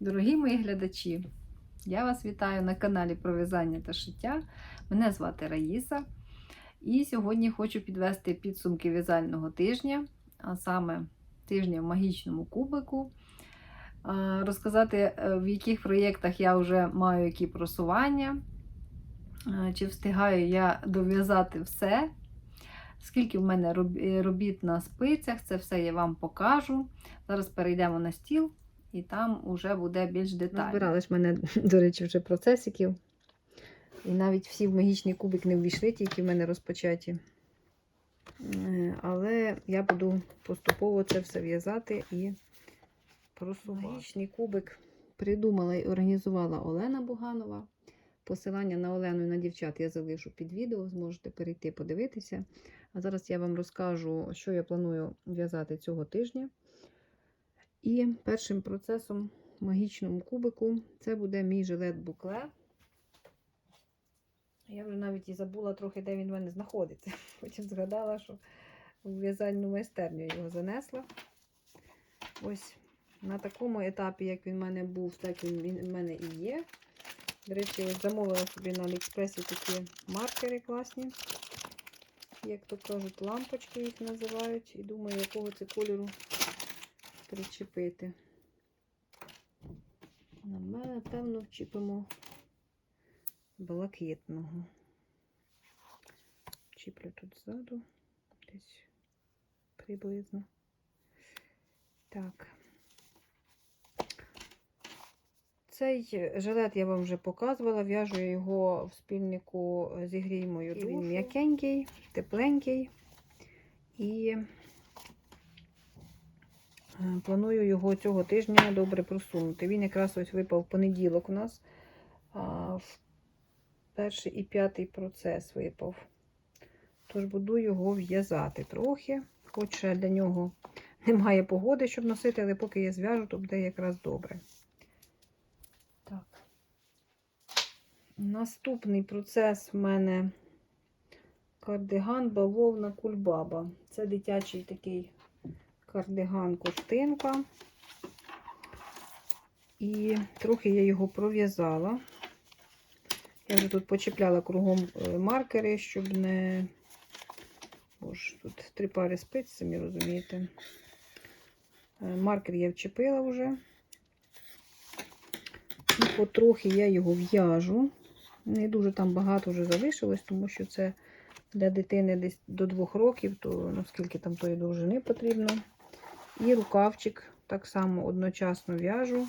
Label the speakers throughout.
Speaker 1: Дорогі мої глядачі, я вас вітаю на каналі про в'язання та шиття. Мене звати Раїса. І сьогодні хочу підвести підсумки в'язального тижня, а саме тижня в магічному кубику. Розказати, е, в яких проєктах я вже маю які просування, чи встигаю я дов'язати все. Скільки в мене робіт на спицях, це все я вам покажу. Зараз перейдемо на стіл і там вже буде більш детально. Назбирали ж мене, до речі, вже процесиків. І навіть всі в магічний кубик не ввійшли, тільки в мене розпочаті. Е, Але я буду поступово це все в'язати і просувати. Магічний кубик придумала і організувала Олена Буганова. Посилання на Олену і на дівчат я залишу під відео, зможете перейти подивитися. А зараз я вам розкажу, що я планую в'язати цього тижня. І першим процесом в магічному кубику це буде мій жилет букле. Я вже навіть і забула трохи, де він в мене знаходиться. Потім згадала, що в в'язальну майстерню його занесла. Ось на такому етапі, як він в мене був, так він, в мене і є. До речі, замовила собі на Аліекспресі такі маркери класні. Як то кажуть, лампочки їх називають. І думаю, якого це кольору причепити. На мене, певно, вчіпимо блакитного. Чіплю тут ззаду, десь приблизно. Так. Цей жилет я вам вже показувала, в'яжу я його в спільнику зігрій мою. Він м'якенький, тепленький. І планую його цього тижня добре просунути. Він якраз ось випав в понеділок у нас. В перший і п'ятий процес випав. Тож буду його в'язати трохи. Хоч для нього немає погоди, щоб носити, але поки я зв'яжу, то буде якраз добре. Так. Наступний процес в мене кардиган бавовна кульбаба. Це дитячий такий кардиган ковтинка. І трохи я його пров'язала. Я вже тут почіпляла кругом е, маркери, щоб не. Боже, тут три пари спиць, самі розумієте. Е, Маркер я вчепила вже. І потрохи я його в'яжу. Не дуже там багато вже залишилось, тому що це для дитини десь до двох років, то наскільки там тої довжини потрібно. І рукавчик так само одночасно в'яжу.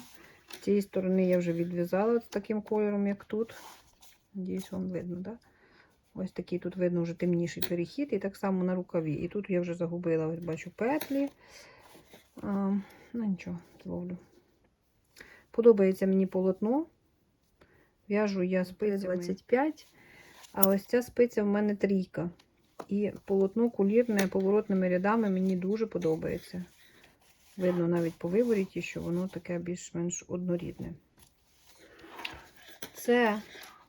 Speaker 1: З цієї сторони я вже відв'язала таким кольором, як тут. Надіюсь, вам видно, так? Да? Ось такий тут видно вже темніший перехід, і так само на рукаві. І тут я вже загубила, ось бачу, петлі. А, ну нічого, зловлю. Подобається мені полотно. В'яжу я спиця 25, а ось ця спиця в мене трійка. І полотно кулірне поворотними рядами мені дуже подобається. Видно навіть по виборіті, що воно таке більш-менш однорідне. Це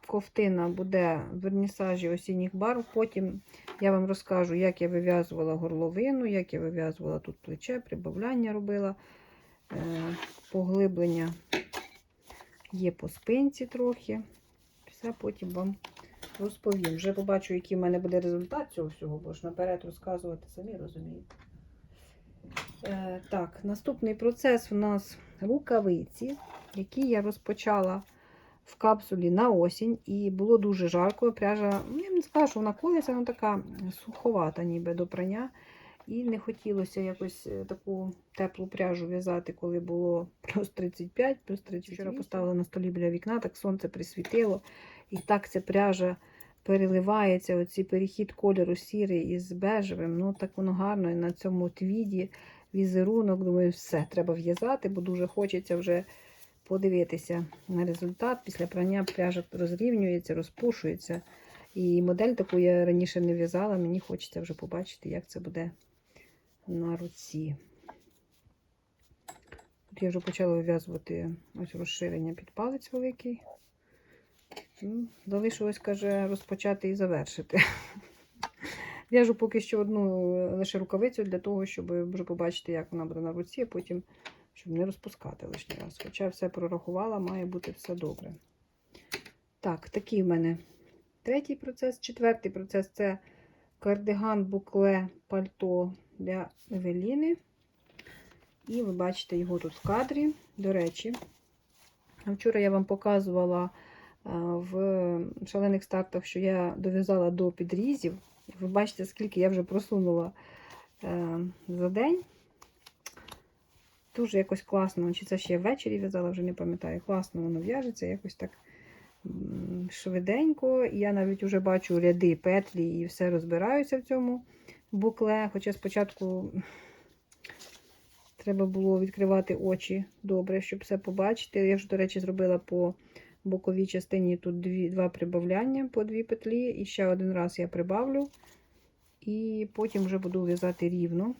Speaker 1: ковтина буде в вернісажі осінніх барв. Потім я вам розкажу, як я вив'язувала горловину, як я вив'язувала тут плече, прибавляння робила, е, поглиблення є по спинці трохи. Все потім вам розповім. Вже побачу, який в мене буде результат цього всього, бо ж наперед розказувати самі розумієте. Е, так, наступний процес у нас рукавиці, які я розпочала в капсулі на осінь, і було дуже жарко. Пряжа, ну, я не сказала, що вона колиться, вона така суховата, ніби до прання. І не хотілося якось е, таку теплу пряжу в'язати, коли було плюс 35, плюс 30. Вчора поставила на столі біля вікна, так сонце присвітило. І так ця пряжа переливається, оцей перехід кольору сірий із бежевим. Ну, так воно гарно. І на цьому твіді візерунок, думаю, все, треба в'язати, бо дуже хочеться вже подивитися на результат. Після прання пряжа розрівнюється, розпушується. І модель таку я раніше не в'язала, мені хочеться вже побачити, як це буде на руці. Тут я вже почала вив'язувати ось розширення під палець великий. Ну, Залишилось, каже, розпочати і завершити. В'яжу поки що одну лише рукавицю для того, щоб вже побачити, як вона буде на руці, а потім щоб не розпускати лишній раз. Хоча все прорахувала, має бути все добре. Так, такий в мене третій процес. Четвертий процес це кардиган букле пальто для Евеліни. І ви бачите його тут в кадрі. До речі, вчора я вам показувала в шалених стартах, що я дов'язала до підрізів. Ви бачите, скільки я вже просунула е, за день. Дуже якось класно, чи це ще ввечері в'язала, вже не пам'ятаю. Класно воно в'яжеться, якось так швиденько. І я навіть вже бачу ряди, петлі і все розбираюся в цьому букле. Хоча спочатку треба було відкривати очі добре, щоб все побачити. Я вже, до речі, зробила по боковій частині тут дві, два прибавляння по дві петлі. І ще один раз я прибавлю. І потім вже буду в'язати рівно.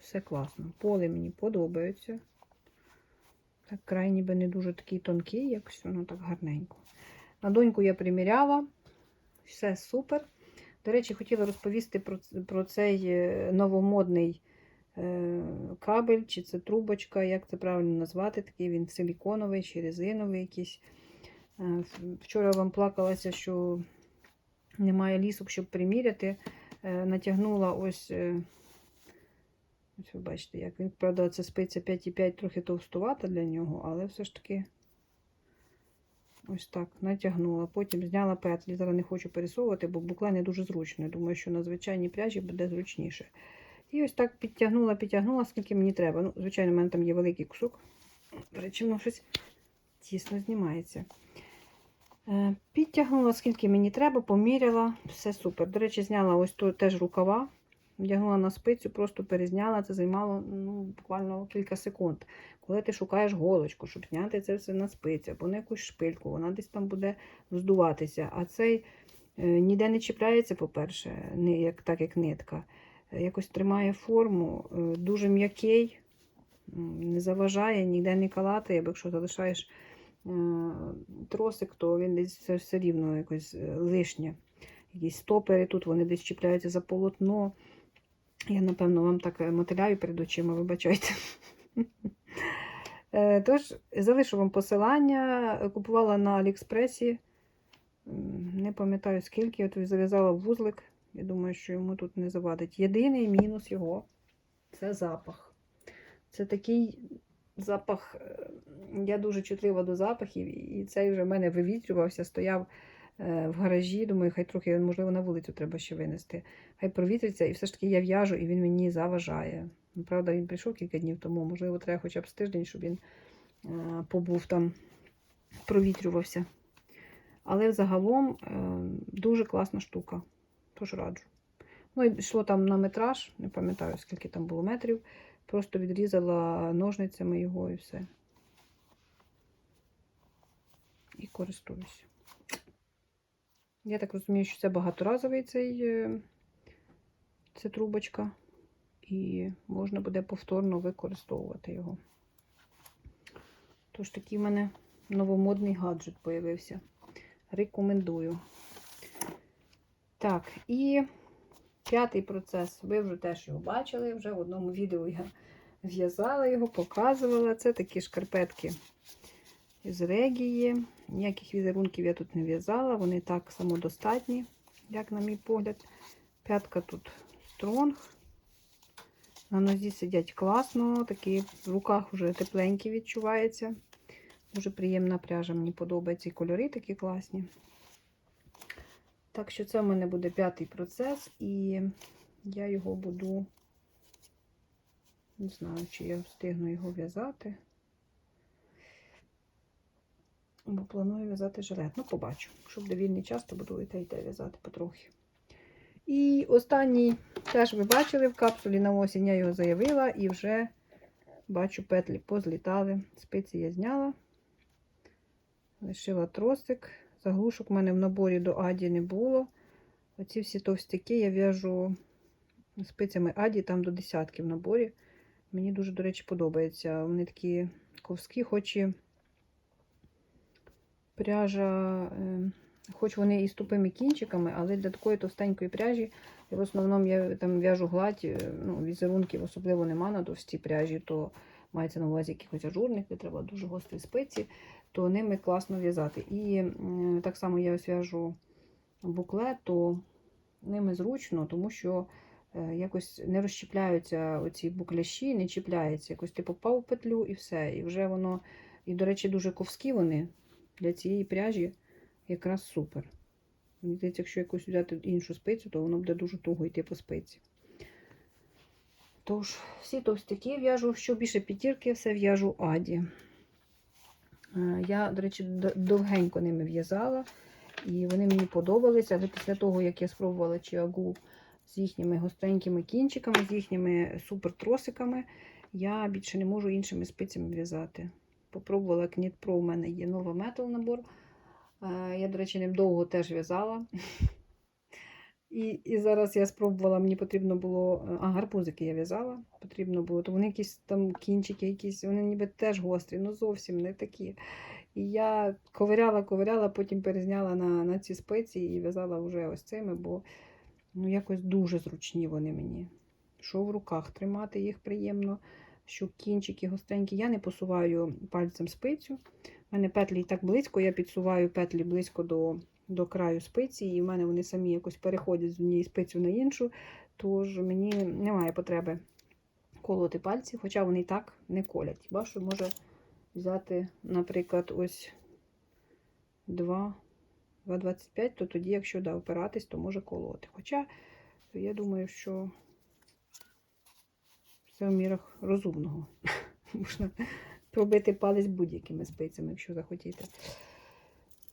Speaker 1: Все класно. Поле мені подобається. Так, край ніби не дуже такий тонкий, якось воно так гарненько. На доньку я приміряла. Все супер. До речі, хотіла розповісти про, про цей е, новомодний кабель, чи це трубочка, як це правильно назвати. Такий він силіконовий чи резиновий якийсь. Е, Вчора вам плакалася, що немає лісок, щоб приміряти. Е, Натягнула ось. е, Ось ви бачите, як він, правда, це спиця 5,5 трохи товстувата для нього, але все ж таки ось так натягнула. Потім зняла петлі. Зараз не хочу пересовувати, бо букле не дуже зручно. Думаю, що на звичайній пряжі буде зручніше. І ось так підтягнула, підтягнула, скільки мені треба. Ну, звичайно, в мене там є великий кусок. До воно щось тісно знімається. Е, Підтягнула, скільки мені треба, поміряла, все супер. До речі, зняла ось тут теж рукава. Вдягнула на спицю, просто перезняла, це займало ну, буквально кілька секунд. Коли ти шукаєш голочку, щоб зняти це все на спицю, або на якусь шпильку, вона десь там буде вздуватися. А цей е, ніде не чіпляється, по-перше, так як нитка. Е, Якось тримає форму, е, дуже м'який, не заважає, ніде не калатає, бо якщо залишаєш е, тросик, то він десь все, все рівно якось лишнє. Якісь стопери тут, вони десь чіпляються за полотно. Я, напевно, вам так мотиляю перед очима, вибачайте. Тож, залишу вам посилання. Купувала на Аліекспресі. Не пам'ятаю скільки. От зав'язала вузлик. Я думаю, що йому тут не завадить. Єдиний мінус його це запах. Це такий запах. е, Я дуже чутлива до запахів, і цей вже в мене вивітрювався, стояв е, в гаражі. Думаю, хай трохи, можливо, на вулицю треба ще винести. Хай провітриться, і все ж таки я в'яжу, і він мені заважає. Ну, Правда, він прийшов кілька днів тому, можливо, треба хоча б з тиждень, щоб він е, побув там, провітрювався. Але загалом дуже класна штука. Тож раджу. Ну, і йшло там на метраж, не пам'ятаю, скільки там було метрів. Просто відрізала ножницями його і все. І користуюся. Я так розумію, що це багаторазовий цей е, ця трубочка, і можна буде повторно використовувати його. Тож такий в мене новомодний гаджет появився. Рекомендую. Так, і п'ятий процес. Ви вже теж його бачили. Вже в одному відео я в'язала його, показувала. Це такі шкарпетки з регії. Ніяких візерунків я тут не в'язала, вони так самодостатні, як на мій погляд. П'ятка тут стронг. На нозі сидять класно, такі в руках вже тепленькі відчувається. Дуже приємна пряжа, мені подобаються і кольори такі класні. Так що це в мене буде п'ятий процес, і я його буду, не знаю, чи я встигну його в'язати. Бо планую в'язати жилет. Ну, побачу. Якщо буде вільний час, то буду і те, і те в'язати потрохи. І останній теж ви бачили в капсулі на осінь, я його заявила і вже бачу, петлі позлітали. Спиці я зняла. Лишила тросик. Заглушок в мене в наборі до Аді не було. Оці всі товстяки я в'яжу спицями Аді, там до десятки в наборі. Мені дуже, до речі, подобається. Вони такі ковські, хоч і пряжа е, хоч вони і з тупими кінчиками, але для такої товстенької пряжі, в основному я там в'яжу гладь, е, ну, візерунків особливо нема на товстій пряжі, то мається на увазі якихось ажурних, де треба дуже гострі спиці, то ними класно в'язати. І так само я ось в'яжу буклет, то ними зручно, тому що е, якось не розчіпляються оці букляші, не чіпляється. Якось ти попав в петлю і все. І вже воно, і, до речі, дуже ковські вони для цієї пряжі якраз супер. Мені здається, якщо якусь взяти іншу спицю, то воно буде дуже туго йти по спиці. Тож, всі товстяки в'яжу, що більше п'ятірки, все в'яжу аді. Е, Я, до речі, довгенько ними в'язала, і вони мені подобалися, але після того, як я спробувала чиагу з їхніми густенькими кінчиками, з їхніми супертросиками, я більше не можу іншими спицями в'язати. Попробувала Pro, у мене є нова метал набор. Е, Я, до речі, ним довго теж в'язала. І, і зараз я спробувала, мені потрібно було. е, А, гарбузики я в'язала. Потрібно було, то вони якісь там кінчики, якісь, вони ніби теж гострі, ну зовсім не такі. І я ковиряла, ковиряла, потім перезняла на, на ці спиці і в'язала вже ось цими, бо ну, якось дуже зручні вони мені. Що в руках тримати їх приємно, що кінчики гостренькі. Я не посуваю пальцем спицю. У мене петлі і так близько, я підсуваю петлі близько до, до краю спиці, і в мене вони самі якось переходять з однієї спиці на іншу, тож мені немає потреби колоти пальці, хоча вони і так не колять. Хіба що може взяти, наприклад, ось 2, 2,25, то тоді, якщо да, опиратись, то може колоти. Хоча я думаю, що це в мірах розумного. Можна пробити палець будь-якими спицями, якщо захотіти.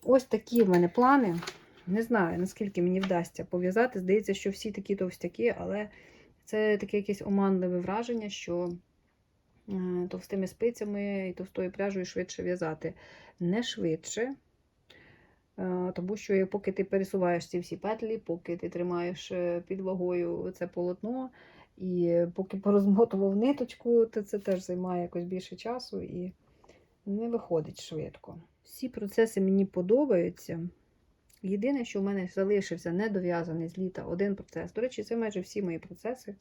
Speaker 1: Ось такі в мене плани. Не знаю, наскільки мені вдасться пов'язати. Здається, що всі такі товстяки, але це таке якесь оманливе враження, що е, товстими спицями і товстою пряжею швидше в'язати. Не швидше. е, Тому що поки ти пересуваєш ці всі петлі, поки ти тримаєш е, під вагою це полотно, і поки порозмотував ниточку, то це теж займає якось більше часу і не виходить швидко. Всі процеси мені подобаються. Єдине, що в мене залишився недов'язаний з літа один процес. До речі, це майже всі мої процеси.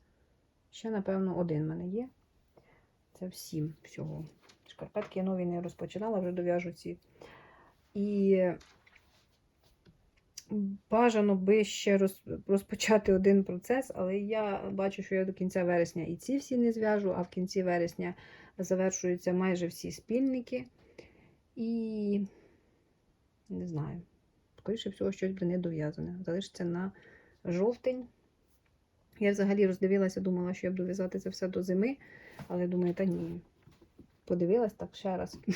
Speaker 1: Ще, напевно, один в мене є. Це всім всього. Шкарпетки я нові не розпочинала, вже дов'яжу ці. І бажано би ще роз- розпочати один процес, але я бачу, що я до кінця вересня і ці всі не зв'яжу, а в кінці вересня завершуються майже всі спільники. І не знаю. Скоріше всього, щось буде недов'язане. Залишиться на жовтень. Я взагалі роздивилася, думала, що я буду в'язати це все до зими, але думаю, та ні. Подивилась так ще раз.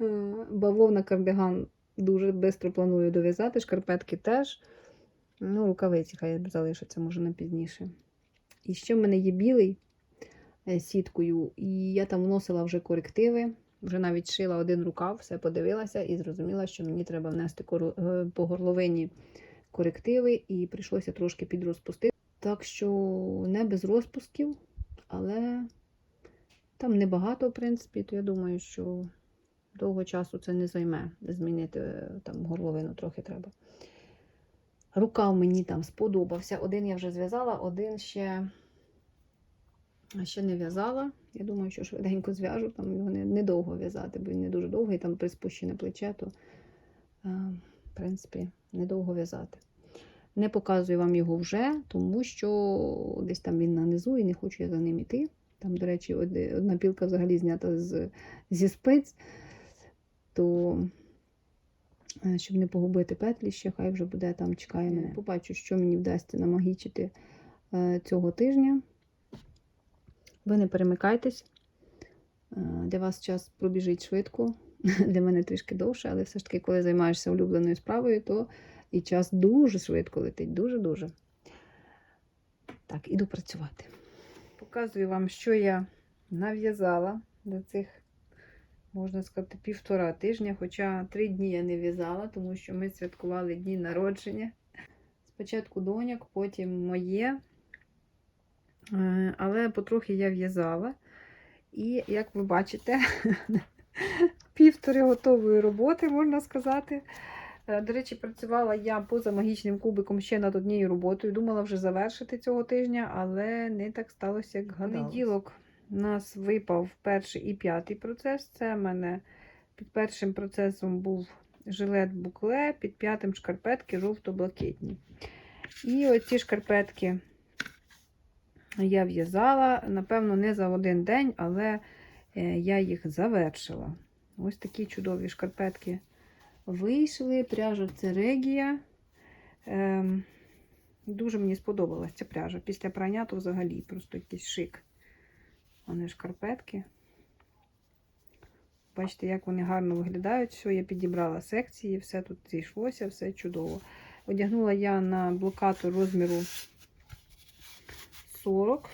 Speaker 1: Е, Бавовна кардиган дуже швидко планую дов'язати, шкарпетки теж. Ну, рукавиці хай залишаться, може, на пізніше. І ще в мене є білий е, сіткою, і я там вносила вже корективи. Вже навіть шила один рукав, все подивилася і зрозуміла, що мені треба внести е, по горловині корективи, і прийшлося трошки підрозпустити. Так що не без розпусків, але там небагато, в принципі, то я думаю, що довго часу це не займе. Змінити е, там горловину трохи треба. Рукав мені там сподобався. Один я вже зв'язала, один ще, ще не в'язала. Я думаю, що швиденько зв'яжу, там його не- недовго в'язати, бо він не дуже довгий, там приспущене плече, то, е, в принципі, недовго в'язати. Не показую вам його вже, тому що десь там він нанизу і не хочу я за ним іти. Там, до речі, одна пілка взагалі знята з, зі спиць, то е, щоб не погубити петлі, ще хай вже буде там, чекає мене. Побачу, що мені вдасться намагічити е, цього тижня. Ви не перемикайтесь. Е, Для вас час пробіжить швидко, для мене трішки довше, але все ж таки, коли займаєшся улюбленою справою, то і час дуже швидко летить, дуже-дуже. Так, іду працювати. Показую вам, що я нав'язала за цих, можна сказати, півтора тижня, хоча три дні я не в'язала, тому що ми святкували дні народження. Спочатку доняк, потім моє. Е, Але потрохи я в'язала. І, як ви бачите, півтори готової роботи, можна сказати. Е, До речі, працювала я поза магічним кубиком ще над однією роботою. Думала вже завершити цього тижня, але не так сталося, як гадалось. Понеділок у нас випав перший і п'ятий процес. Це в мене під першим процесом був жилет букле, під п'ятим шкарпетки жовто-блакитні. І оці шкарпетки я в'язала, напевно, не за один день, але е, я їх завершила. Ось такі чудові шкарпетки вийшли. Пряжа це регія. Ем, дуже мені сподобалася ця пряжа. Після прання то взагалі просто якийсь шик. Вони шкарпетки. Бачите, як вони гарно виглядають. Все, я підібрала секції, все тут зійшлося, все чудово. Одягнула я на блокатор розміру 40.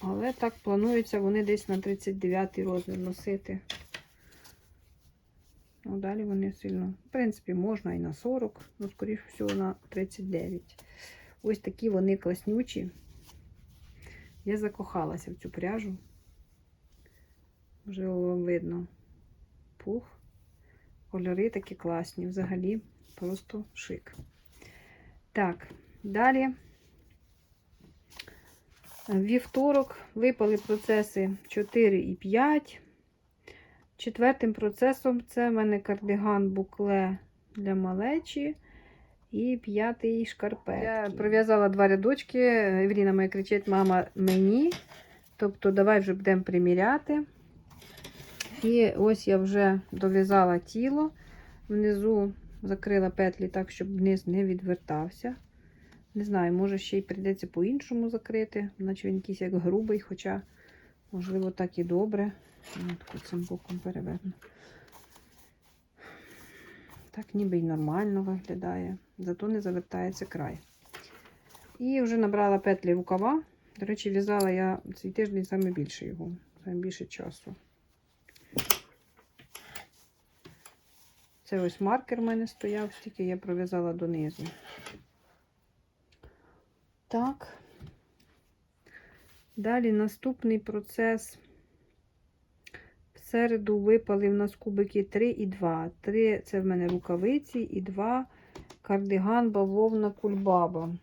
Speaker 1: Але так планується вони десь на 39 розмір носити. Ну, далі вони сильно, в принципі, можна і на 40, ну, скоріше всього, на 39. Ось такі вони класнючі. Я закохалася в цю пряжу. Вже видно пух. Кольори такі класні. Взагалі просто шик. Так, далі. Вівторок випали процеси 4 і 5. Четвертим процесом це в мене кардиган букле для малечі. І п'ятий шкарпет. Я пров'язала два рядочки. Евеліна моя кричить: мама, мені. Тобто, давай вже будемо приміряти. І ось я вже дов'язала тіло. Внизу закрила петлі так, щоб низ не відвертався. Не знаю, може ще й прийдеться по-іншому закрити, наче він якийсь як грубий, хоча, можливо, так і добре. От цим боком переверну. Так ніби й нормально виглядає, зато не завертається край. І вже набрала петлі рукава. До речі, в'язала я цей тиждень саме більше його, саме більше часу. Це ось маркер в мене стояв, стільки я пров'язала донизу. Так. Далі наступний процес. В середу випали в нас кубики 3 і 2. 3 це в мене рукавиці, і 2 кардиган бавовна кульбаба.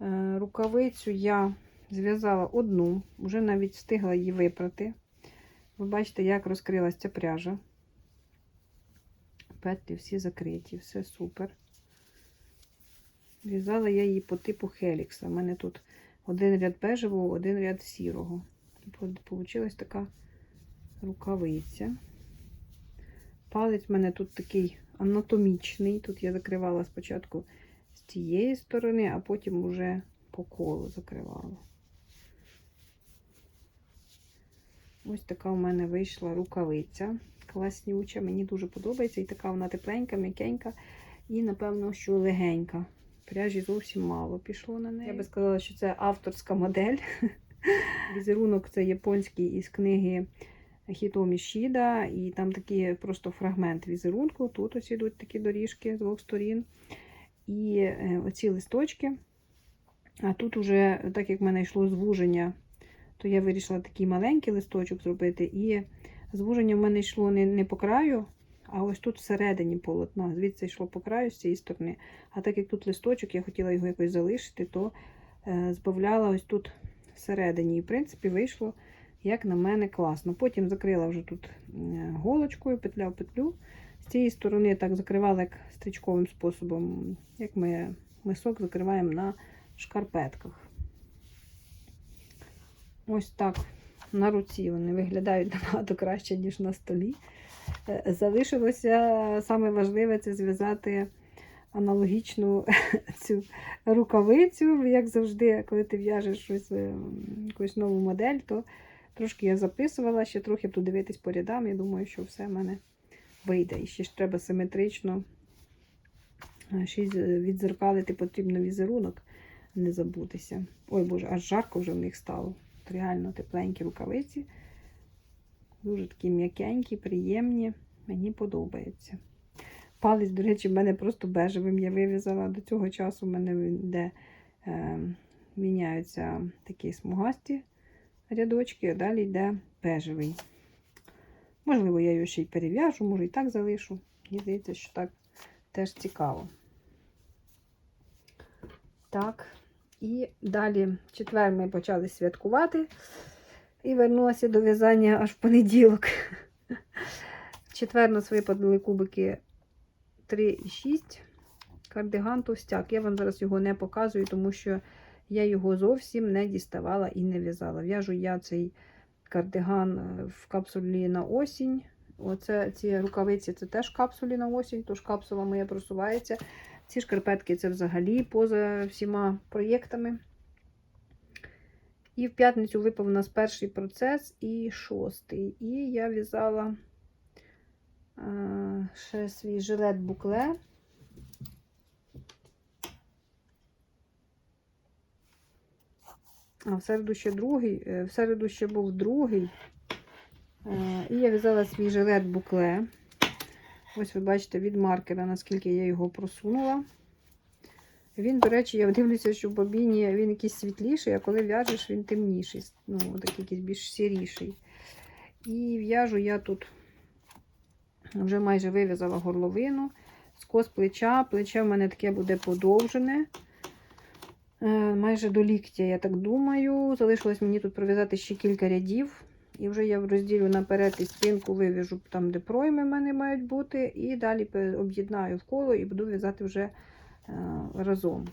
Speaker 1: Е, Рукавицю я зв'язала одну, вже навіть встигла її випрати. Ви бачите, як розкрилася ця пряжа. Петлі всі закриті, все супер. В'язала я її по типу Хелікса. У мене тут один ряд бежевого, один ряд сірого. Получилась така рукавиця. Палець в мене тут такий анатомічний. Тут я закривала спочатку з цієї сторони, а потім уже по колу закривала. Ось така у мене вийшла рукавиця. Класнюча, мені дуже подобається. І така вона тепленька, м'якенька і, напевно, що легенька. Пряжі зовсім мало пішло на неї. Я би сказала, що це авторська модель. Візерунок це японський із книги Хітомі Шіда. І там такий просто фрагмент візерунку. Тут ось ідуть такі доріжки з двох сторін. І е, оці листочки. А тут уже, так як в мене йшло звуження, то я вирішила такий маленький листочок зробити. І звуження в мене йшло не, не по краю, а ось тут всередині полотна. Звідси йшло по краю з цієї сторони. А так як тут листочок, я хотіла його якось залишити, то е, збавляла ось тут всередині. І, в принципі, вийшло, як на мене, класно. Потім закрила вже тут е, голочкою, петля в петлю. З цієї сторони так закривала як стрічковим способом, як ми мисок закриваємо на шкарпетках. Ось так на руці вони виглядають набагато краще, ніж на столі. Залишилося саме важливе це зв'язати аналогічну цю рукавицю. Як завжди, коли ти в'яжеш щось, е, якусь нову модель, то трошки я записувала, ще трохи тут дивитись по рядам. Я думаю, що все в мене вийде. І ще ж треба симетрично ще відзеркалити потрібно візерунок, не забутися. Ой Боже, аж жарко вже в них стало. Реально тепленькі рукавиці. Дуже такі м'якенькі, приємні. Мені подобається. Палець, до речі, в мене просто бежевим я вив'язала. До цього часу в мене йде, е, міняються такі смугасті рядочки, а далі йде бежевий. Можливо, я його ще й перев'яжу, може і так залишу. Мені здається, що так теж цікаво. Так, і далі четвер ми почали святкувати. І вернулася до в'язання аж в понеділок. Четвер нас випадали кубики 3 і 6. Кардиган товстяк. Я вам зараз його не показую, тому що я його зовсім не діставала і не в'язала. В'яжу я цей кардиган е, в капсулі на осінь. Оце ці рукавиці це теж капсулі на осінь, тож капсула моя просувається. Ці шкарпетки це взагалі поза всіма проєктами. І в п'ятницю випав у нас перший процес і шостий. І я в'язала е, ще свій жилет букле. А в середу ще другий, е, в середу ще був другий. Е, І я в'язала свій жилет букле. Ось ви бачите від маркера, наскільки я його просунула. Він, до речі, я дивлюся, що в бобіні він якийсь світліший, а коли в'яжеш, він темніший. Ну, такий якийсь більш сіріший. І в'яжу я тут вже майже вив'язала горловину. Скос плеча. Плече в мене таке буде подовжене. Е, Майже до ліктя, я так думаю. Залишилось мені тут пров'язати ще кілька рядів. І вже я розділю наперед і спинку вив'яжу там, де пройми в мене мають бути. І далі об'єднаю в коло і буду в'язати вже разом.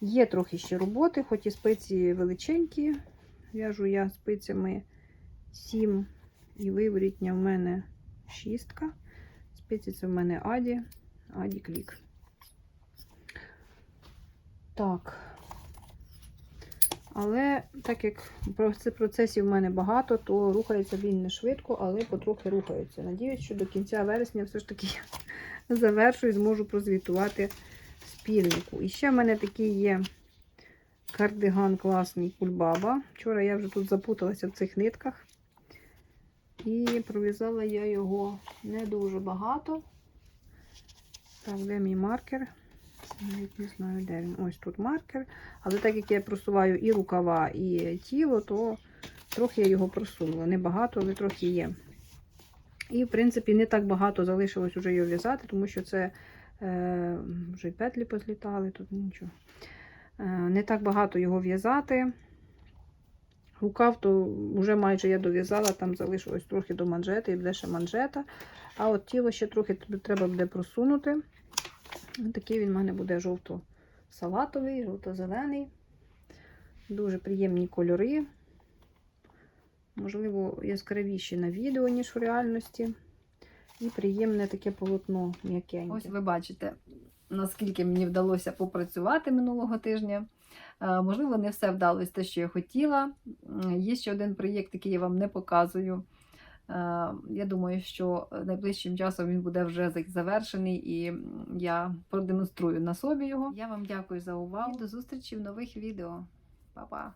Speaker 1: Є трохи ще роботи, хоч і спиці величенькі. В'яжу я спицями 7 і виворітня в мене шістка. Спиці це в мене Аді, Аді Клік. Так. Але так як процесів в мене багато, то рухається він не швидко, але потрохи рухається. Надіюсь, що до кінця вересня все ж таки завершу і зможу прозвітувати спільнику. І ще в мене такий є кардиган класний кульбаба. Вчора я вже тут запуталася в цих нитках. І пров'язала я його не дуже багато. Так, де мій маркер? Навіть не знаю, де він. Ось тут маркер. Але так як я просуваю і рукава, і тіло, то трохи я його просунула. Не багато, але трохи є. І, в принципі, не так багато залишилось вже його в'язати, тому що це е, вже й петлі позлітали, тут нічого. Е, не так багато його в'язати. Рукав то вже майже я дов'язала, там залишилось трохи до манжети і буде ще манжета. А от тіло ще трохи треба буде просунути. Такий він в мене буде жовто-салатовий, жовто-зелений. Дуже приємні кольори. Можливо, яскравіші на відео, ніж в реальності. І приємне таке полотно м'якеньке.
Speaker 2: Ось ви бачите, наскільки мені вдалося попрацювати минулого тижня. Е, Можливо, не все вдалося те, що я хотіла. Є ще один проєкт, який я вам не показую. Е, Я думаю, що найближчим часом він буде вже завершений, і я продемонструю на собі його. Я вам дякую за увагу. І до зустрічі в нових відео. Па-па!